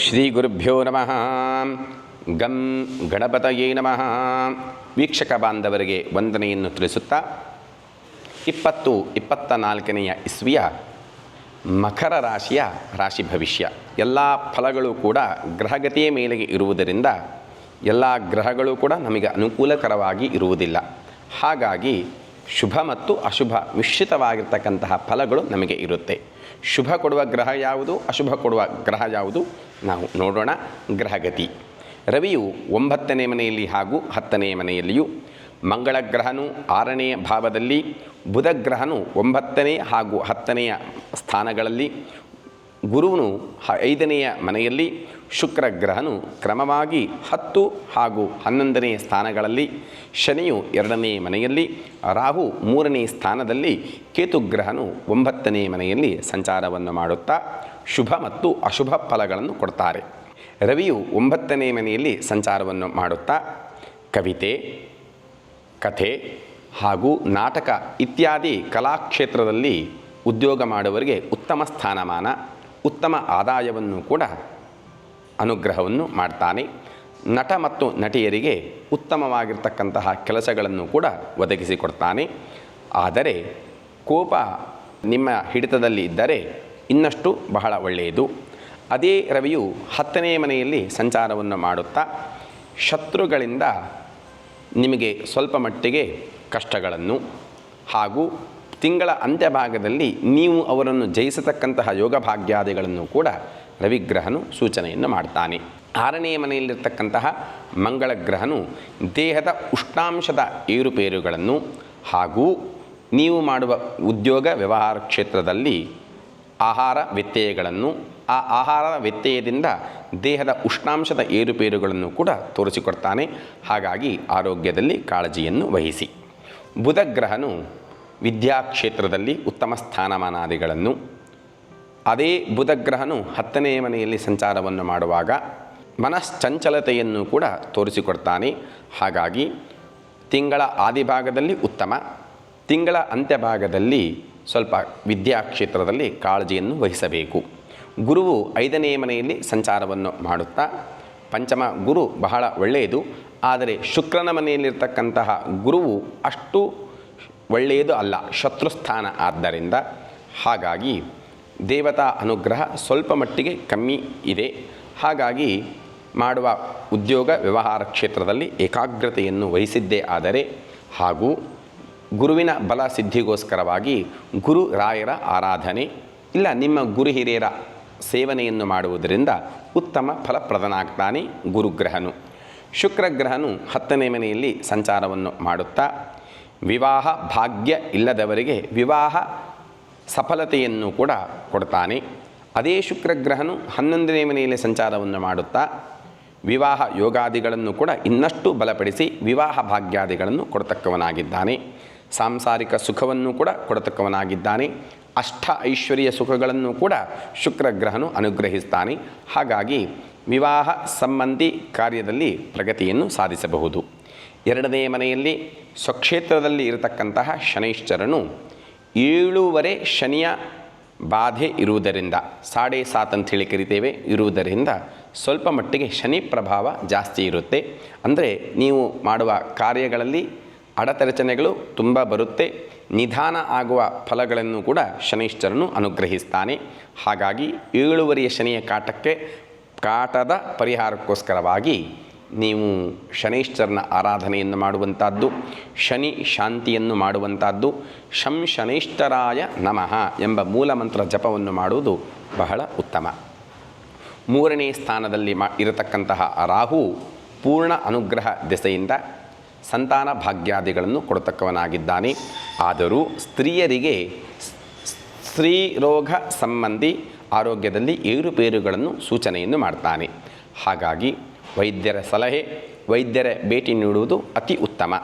ಶ್ರೀ ಗುರುಭ್ಯೋ ನಮಃ. ಗಂ ಗಣಪತಯೇ ನಮಃ. ವೀಕ್ಷಕ ಬಾಂಧವರಿಗೆ ವಂದನೆಯನ್ನು ತಿಳಿಸುತ್ತಾ, ಇಪ್ಪತ್ತು, ಇಪ್ಪತ್ತ ನಾಲ್ಕನೆಯ ಇಸ್ವಿಯ ಮಕರ ರಾಶಿಯ ರಾಶಿ ಭವಿಷ್ಯ. ಎಲ್ಲ ಫಲಗಳು ಕೂಡ ಗ್ರಹಗತಿಯ ಮೇಲೆಗೆ ಇರುವುದರಿಂದ ಎಲ್ಲ ಗ್ರಹಗಳು ಕೂಡ ನಮಗೆ ಅನುಕೂಲಕರವಾಗಿ ಇರುವುದಿಲ್ಲ. ಹಾಗಾಗಿ ಶುಭ ಮತ್ತು ಅಶುಭ ಮಿಶ್ರಿತವಾಗಿರ್ತಕ್ಕಂತಹ ಫಲಗಳು ನಮಗೆ ಇರುತ್ತೆ. ಶುಭ ಕೊಡುವ ಗ್ರಹ ಯಾವುದು? ಅಶುಭ ಕೊಡುವ ಗ್ರಹ ಯಾವುದು? ನಾವು ನೋಡೋಣ ಗ್ರಹಗತಿ. ರವಿಯು ಒಂಬತ್ತನೇ ಮನೆಯಲ್ಲಿ ಹಾಗೂ ಹತ್ತನೇ ಮನೆಯಲ್ಲಿಯೂ. ಮಂಗಳ ಗ್ರಹನು ಆರನೆಯ ಭಾವದಲ್ಲಿ, ಬುಧ ಗ್ರಹನು ಒಂಬತ್ತನೇ ಹಾಗೂ ಹತ್ತನೆಯ ಸ್ಥಾನಗಳಲ್ಲಿ ಗುರುವನು ಐದನೆಯ ಮನೆಯಲ್ಲಿ ಶುಕ್ರ ಗ್ರಹನು ಕ್ರಮವಾಗಿ ಹತ್ತು ಹಾಗೂ ಹನ್ನೊಂದನೆಯ ಸ್ಥಾನಗಳಲ್ಲಿ, ಶನಿಯು ಎರಡನೇ ಮನೆಯಲ್ಲಿ, ರಾಹು ಮೂರನೇ ಸ್ಥಾನದಲ್ಲಿ ಕೇತುಗ್ರಹನು ಒಂಬತ್ತನೇ ಮನೆಯಲ್ಲಿ ಸಂಚಾರವನ್ನು ಮಾಡುತ್ತಾ ಶುಭ ಮತ್ತು ಅಶುಭ ಫಲಗಳನ್ನು ಕೊಡ್ತಾರೆ. ರವಿಯು ಒಂಬತ್ತನೇ ಮನೆಯಲ್ಲಿ ಸಂಚಾರವನ್ನು ಮಾಡುತ್ತಾ ಕವಿತೆ, ಕಥೆ ಹಾಗೂ ನಾಟಕ ಇತ್ಯಾದಿ ಕಲಾಕ್ಷೇತ್ರದಲ್ಲಿ ಉದ್ಯೋಗ ಮಾಡುವವರಿಗೆ ಉತ್ತಮ ಸ್ಥಾನಮಾನ. ಉತ್ತಮ ಆದಾಯವನ್ನು ಕೂಡ ಅನುಗ್ರಹವನ್ನು ಮಾಡ್ತಾನೆ. ನಟ ಮತ್ತು ನಟಿಯರಿಗೆ ಉತ್ತಮವಾಗಿರ್ತಕ್ಕಂತಹ ಕೆಲಸಗಳನ್ನು ಕೂಡ ಒದಗಿಸಿಕೊಡ್ತಾನೆ. ಆದರೆ ಕೋಪ ನಿಮ್ಮ ಹಿಡಿತದಲ್ಲಿ ಇದ್ದರೆ ಇನ್ನಷ್ಟು ಬಹಳ ಒಳ್ಳೆಯದು. ಅದೇ ರವಿಯು ಹತ್ತನೇ ಮನೆಯಲ್ಲಿ ಸಂಚಾರವನ್ನು ಮಾಡುತ್ತಾ ಶತ್ರುಗಳಿಂದ ನಿಮಗೆ ಸ್ವಲ್ಪ ಮಟ್ಟಿಗೆ ಕಷ್ಟಗಳನ್ನು ಹಾಗೂ ತಿಂಗಳ ಅಂತ್ಯಭಾಗದಲ್ಲಿ ನೀವು ಅವರನ್ನು ಜಯಿಸತಕ್ಕಂತಹ ಯೋಗ ಭಾಗ್ಯಾದಿಗಳನ್ನು ಕೂಡ ರವಿಗ್ರಹನು ಸೂಚನೆಯನ್ನು ಮಾಡ್ತಾನೆ. ಆರನೇ ಮನೆಯಲ್ಲಿರ್ತಕ್ಕಂತಹ ಮಂಗಳ ಗ್ರಹನು ದೇಹದ ಉಷ್ಣಾಂಶದ ಏರುಪೇರುಗಳನ್ನು ಹಾಗೂ ನೀವು ಮಾಡುವ ಉದ್ಯೋಗ ವ್ಯವಹಾರ ಕ್ಷೇತ್ರದಲ್ಲಿ ಆಹಾರ ವ್ಯತ್ಯಯಗಳನ್ನು, ಆ ಆಹಾರ ವ್ಯತ್ಯಯದಿಂದ ದೇಹದ ಉಷ್ಣಾಂಶದ ಏರುಪೇರುಗಳನ್ನು ಕೂಡ ತೋರಿಸಿಕೊಡ್ತಾನೆ. ಹಾಗಾಗಿ ಆರೋಗ್ಯದಲ್ಲಿ ಕಾಳಜಿಯನ್ನು ವಹಿಸಿ. ಬುಧ ಗ್ರಹನು ವಿದ್ಯಾಕ್ಷೇತ್ರದಲ್ಲಿ ಉತ್ತಮ ಸ್ಥಾನಮಾನಾದಿಗಳನ್ನು. ಅದೇ ಬುಧಗ್ರಹನು ಹತ್ತನೆಯ ಹತ್ತನೇ ಮನೆಯಲ್ಲಿ ಸಂಚಾರವನ್ನು ಮಾಡುವಾಗ ಮನಶ್ಚಂಚಲತೆಯನ್ನು ಕೂಡ ತೋರಿಸಿಕೊಡ್ತಾನೆ. ಹಾಗಾಗಿ ತಿಂಗಳ ಆದಿಭಾಗದಲ್ಲಿ ಉತ್ತಮ, ತಿಂಗಳ ಅಂತ್ಯಭಾಗದಲ್ಲಿ ಸ್ವಲ್ಪ ವಿದ್ಯಾಕ್ಷೇತ್ರದಲ್ಲಿ ಕಾಳಜಿಯನ್ನು ವಹಿಸಬೇಕು. ಗುರುವು ಐದನೇ ಮನೆಯಲ್ಲಿ ಸಂಚಾರವನ್ನು ಮಾಡುತ್ತಾ, ಪಂಚಮ ಗುರು ಬಹಳ ಒಳ್ಳೆಯದು, ಆದರೆ ಶುಕ್ರನ ಮನೆಯಲ್ಲಿರ್ತಕ್ಕಂತಹ ಗುರುವು ಅಷ್ಟು ಒಳ್ಳೆಯದು ಅಲ್ಲ, ಶತ್ರುಸ್ಥಾನ. ಆದ್ದರಿಂದ ಹಾಗಾಗಿ ದೇವತಾ ಅನುಗ್ರಹ ಸ್ವಲ್ಪ ಮಟ್ಟಿಗೆ ಕಮ್ಮಿ ಇದೆ. ಹಾಗಾಗಿ ಮಾಡುವ ಉದ್ಯೋಗ ವ್ಯವಹಾರ ಕ್ಷೇತ್ರದಲ್ಲಿ ಏಕಾಗ್ರತೆಯನ್ನು ವಹಿಸಿದ್ದೇ ಆದರೆ ಹಾಗೂ ಗುರುವಿನ ಬಲ ಸಿದ್ಧಿಗೋಸ್ಕರವಾಗಿ ಗುರು ರಾಯರ ಆರಾಧನೆ ಇಲ್ಲ, ನಿಮ್ಮ ಗುರು ಹಿರಿಯರ ಸೇವನೆಯನ್ನು ಮಾಡುವುದರಿಂದ ಉತ್ತಮ ಫಲಪ್ರದನಾಗ್ತಾನೆ ಗುರುಗ್ರಹನು. ಶುಕ್ರಗ್ರಹನು ಹತ್ತನೇ ಮನೆಯಲ್ಲಿ ಸಂಚಾರವನ್ನು ಮಾಡುತ್ತಾ ವಿವಾಹ ಭಾಗ್ಯ ಇಲ್ಲದವರಿಗೆ ವಿವಾಹ ಸಫಲತೆಯನ್ನು ಕೂಡ ಕೊಡ್ತಾನೆ. ಅದೇ ಶುಕ್ರಗ್ರಹನು ಹನ್ನೊಂದನೇ ಮನೆಯಲ್ಲಿ ಸಂಚಾರವನ್ನು ಮಾಡುತ್ತಾ, ವಿವಾಹ ಯೋಗಾದಿಗಳನ್ನು ಕೂಡ ಇನ್ನಷ್ಟು ಬಲಪಡಿಸಿ ವಿವಾಹ ಭಾಗ್ಯಾದಿಗಳನ್ನು ಕೊಡತಕ್ಕವನಾಗಿದ್ದಾನೆ. ಸಾಂಸಾರಿಕ ಸುಖವನ್ನು ಕೂಡ ಕೊಡತಕ್ಕವನಾಗಿದ್ದಾನೆ. ಅಷ್ಟ ಐಶ್ವರ್ಯ ಸುಖಗಳನ್ನು ಕೂಡ ಶುಕ್ರಗ್ರಹನು ಅನುಗ್ರಹಿಸ್ತಾನೆ. ಹಾಗಾಗಿ ವಿವಾಹ ಸಂಬಂಧಿ ಕಾರ್ಯದಲ್ಲಿ ಪ್ರಗತಿಯನ್ನು ಸಾಧಿಸಬಹುದು. ಎರಡನೇ ಮನೆಯಲ್ಲಿ ಸ್ವಕ್ಷೇತ್ರದಲ್ಲಿ ಇರತಕ್ಕಂತಹ ಶನೈಶ್ಚರನು ಏಳೂವರೆ ಶನಿಯ ಬಾಧೆ ಇರುವುದರಿಂದ, ಸಾಡೆ ಸಾತ್ ಅಂತ ಹೇಳಿ ಕರಿತೇವೆ, ಇರುವುದರಿಂದ ಸ್ವಲ್ಪ ಮಟ್ಟಿಗೆ ಶನಿ ಪ್ರಭಾವ ಜಾಸ್ತಿ ಇರುತ್ತೆ. ಅಂದರೆ ನೀವು ಮಾಡುವ ಕಾರ್ಯಗಳಲ್ಲಿ ಅಡತರಚನೆಗಳು ತುಂಬ ಬರುತ್ತೆ. ನಿಧಾನ ಆಗುವ ಫಲಗಳನ್ನು ಕೂಡ ಶನೈಶ್ಚರನು ಅನುಗ್ರಹಿಸ್ತಾನೆ. ಹಾಗಾಗಿ ಏಳುವರೆಯ ಶನಿಯ ಕಾಟಕ್ಕೆ, ಕಾಟದ ಪರಿಹಾರಕ್ಕೋಸ್ಕರವಾಗಿ ನೀವು ಶನೈಶ್ಚರನ ಆರಾಧನೆಯನ್ನು ಮಾಡುವಂಥದ್ದು, ಶನಿ ಶಾಂತಿಯನ್ನು ಮಾಡುವಂಥದ್ದು, ಶಂ ಶನೈಶ್ಚರಾಯ ನಮಃ ಎಂಬ ಮೂಲಮಂತ್ರ ಜಪವನ್ನು ಮಾಡುವುದು ಬಹಳ ಉತ್ತಮ. ಮೂರನೇ ಸ್ಥಾನದಲ್ಲಿ ಮಾ ಇರತಕ್ಕಂತಹ ರಾಹು ಪೂರ್ಣ ಅನುಗ್ರಹ ದೆಸೆಯಿಂದ ಸಂತಾನ ಭಾಗ್ಯಾದಿಗಳನ್ನು ಕೊಡತಕ್ಕವನಾಗಿದ್ದಾನೆ. ಆದರೂ ಸ್ತ್ರೀಯರಿಗೆ ಸ್ತ್ರೀ ರೋಗ ಸಂಬಂಧಿ ಆರೋಗ್ಯದಲ್ಲಿ ಏರುಪೇರುಗಳನ್ನು ಸೂಚನೆಯನ್ನು ಮಾಡ್ತಾನೆ. ಹಾಗಾಗಿ ವೈದ್ಯರ ಸಲಹೆ, ವೈದ್ಯರ ಭೇಟಿ ನೀಡುವುದು ಅತಿ ಉತ್ತಮ.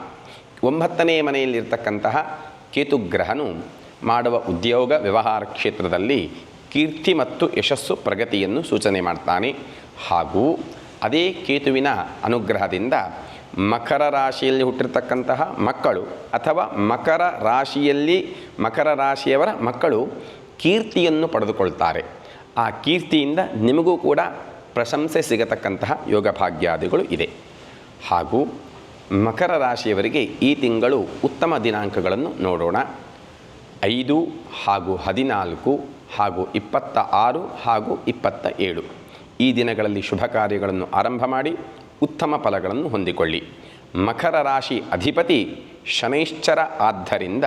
ಒಂಬತ್ತನೇ ಮನೆಯಲ್ಲಿರ್ತಕ್ಕಂತಹ ಕೇತುಗ್ರಹನು ಮಾಡುವ ಉದ್ಯೋಗ ವ್ಯವಹಾರ ಕ್ಷೇತ್ರದಲ್ಲಿ ಕೀರ್ತಿ ಮತ್ತು ಯಶಸ್ಸು ಪ್ರಗತಿಯನ್ನು ಸೂಚನೆ ಮಾಡ್ತಾನೆ. ಹಾಗೂ ಅದೇ ಕೇತುವಿನ ಅನುಗ್ರಹದಿಂದ ಮಕರ ರಾಶಿಯಲ್ಲಿ ಹುಟ್ಟಿರ್ತಕ್ಕಂತಹ ಮಕ್ಕಳು ಅಥವಾ ಮಕರ ರಾಶಿಯಲ್ಲಿ, ಮಕರ ರಾಶಿಯವರ ಮಕ್ಕಳು ಕೀರ್ತಿಯನ್ನು ಪಡೆದುಕೊಳ್ತಾರೆ. ಆ ಕೀರ್ತಿಯಿಂದ ನಿಮಗೂ ಕೂಡ ಪ್ರಶಂಸೆ ಸಿಗತಕ್ಕಂತಹ ಯೋಗ ಭಾಗ್ಯಾದಿಗಳು ಇದೆ. ಹಾಗೂ ಮಕರ ರಾಶಿಯವರಿಗೆ ಈ ತಿಂಗಳು ಉತ್ತಮ ದಿನಾಂಕಗಳನ್ನು ನೋಡೋಣ. ಐದು ಹಾಗೂ ಹದಿನಾಲ್ಕು ಹಾಗೂ ಇಪ್ಪತ್ತ ಆರು ಹಾಗೂ ಇಪ್ಪತ್ತ ಏಳು. ಈ ದಿನಗಳಲ್ಲಿ ಶುಭ ಕಾರ್ಯಗಳನ್ನು ಆರಂಭ ಮಾಡಿ ಉತ್ತಮ ಫಲಗಳನ್ನು ಹೊಂದಿಕೊಳ್ಳಿ. ಮಕರ ರಾಶಿ ಅಧಿಪತಿ ಶನೈಶ್ಚರ ಆದ್ದರಿಂದ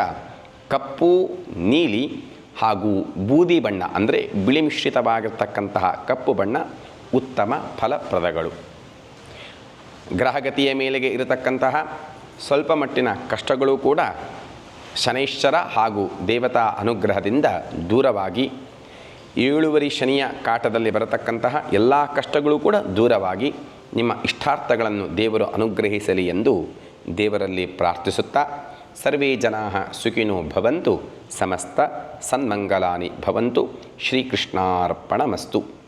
ಕಪ್ಪು, ನೀಲಿ ಹಾಗೂ ಬೂದಿ ಬಣ್ಣ, ಅಂದರೆ ಬಿಳಿ ಮಿಶ್ರಿತವಾಗಿರ್ತಕ್ಕಂತಹ ಕಪ್ಪು ಬಣ್ಣ ಉತ್ತಮ ಫಲಪ್ರದಗಳು. ಗ್ರಹಗತಿಯ ಮೇಲೆಗೆ ಇರತಕ್ಕಂತಹ ಸ್ವಲ್ಪ ಮಟ್ಟಿನ ಕಷ್ಟಗಳು ಕೂಡ ಶನೈಶ್ಚರ ಹಾಗೂ ದೇವತಾ ಅನುಗ್ರಹದಿಂದ ದೂರವಾಗಿ, ಏಳುವರಿ ಶನಿಯ ಕಾಟದಲ್ಲಿ ಬರತಕ್ಕಂತಹ ಎಲ್ಲ ಕಷ್ಟಗಳು ಕೂಡ ದೂರವಾಗಿ ನಿಮ್ಮ ಇಷ್ಟಾರ್ಥಗಳನ್ನು ದೇವರು ಅನುಗ್ರಹಿಸಲಿ ಎಂದು ದೇವರಲ್ಲಿ ಪ್ರಾರ್ಥಿಸುತ್ತಾ, ಸರ್ವೇ ಜನಾ ಸುಖಿನೋ ಭವಂತು, ಸಮಸ್ತ ಸನ್ಮಂಗಲಾನಿ ಭವಂತು, ಶ್ರೀಕೃಷ್ಣಾರ್ಪಣಮಸ್ತು.